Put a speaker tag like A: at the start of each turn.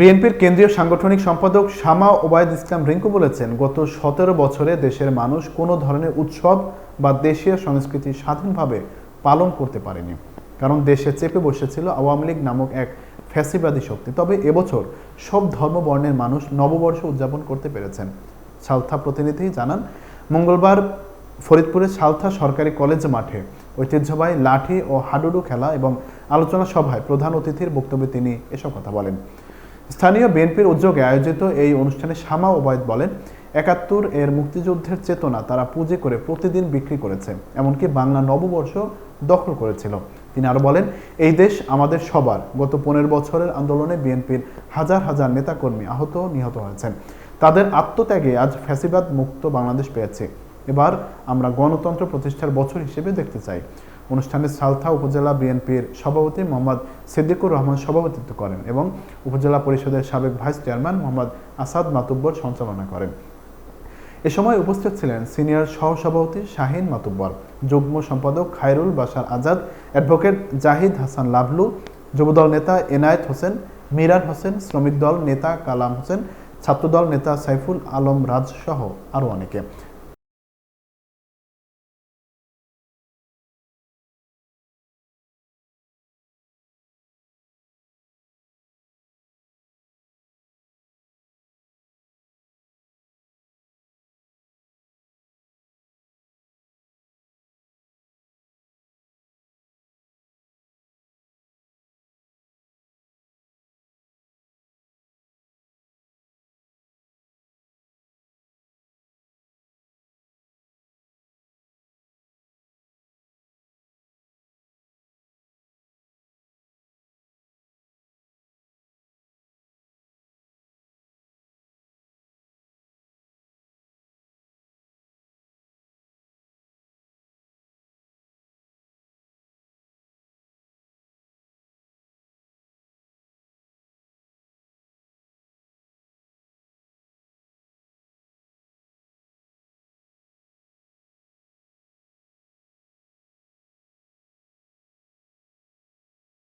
A: বিএনপির কেন্দ্রীয় সাংগঠনিক সম্পাদক শামা ওবায়দ ইসলাম রিঙ্কু বলেছেন, গত সতেরো বছরে দেশের মানুষ কোনো ধরনের উৎসব বা দেশীয় সংস্কৃতি স্বাধীনভাবে পালন করতে পারেনি। কারণ দেশে চেপে বসেছিল আওয়ামী লীগ নামক এক ফ্যাসিবাদী শক্তি। তবে এবছর সব ধর্ম বর্ণের মানুষ নববর্ষ উদযাপন করতে পেরেছেন। সালথা প্রতিনিধি জানান, মঙ্গলবার ফরিদপুরের সালথা সরকারি কলেজ মাঠে ঐতিহ্যবাহী লাঠি ও হাডুডু খেলা এবং আলোচনা সভায় প্রধান অতিথির বক্তব্যে তিনি এসব কথা বলেন। স্থানীয় বিএনপির উদ্যোগে আয়োজিত এই অনুষ্ঠানে শামা ওবায়দ বলেন, একাত্তর এর মুক্তিযুদ্ধের চেতনা তারা পুঁজি করে প্রতিদিন বিক্রি করেছে, এমনকি বাংলা নববর্ষ দখল করেছিল। তিনি আরও বলেন, এই দেশ আমাদের সবার। গত পনেরো বছরের আন্দোলনে বিএনপির হাজার হাজার নেতাকর্মী আহত নিহত হয়েছেন। তাদের আত্মত্যাগে আজ ফ্যাসিবাদ মুক্ত বাংলাদেশ পেয়েছে। এবার আমরা গণতন্ত্র প্রতিষ্ঠার বছর হিসেবে দেখতে চাই। অনুষ্ঠানে সালথা উপজেলা বিএনপির সভাপতি মোহাম্মদ সিদ্দিকুর রহমান সভাপতিত্ব করেন এবং উপজেলা পরিষদের সাবেক ভাইস চেয়ারম্যান মোহাম্মদ আসাদ মাতুব্বর সঞ্চালনা করেন। এ সময় উপস্থিত ছিলেন সিনিয়র সহসভাপতি শাহিন মাতুব্বর, যুগ্ম সম্পাদক খায়রুল বাশার আজাদ, অ্যাডভোকেট জাহিদ হাসান লাভলু, যুবদল নেতা এনায়েত হোসেন মিরান হোসেন, শ্রমিক দল নেতা কালাম হোসেন, ছাত্রদল নেতা সাইফুল আলম রাজ সহ আরও অনেকে।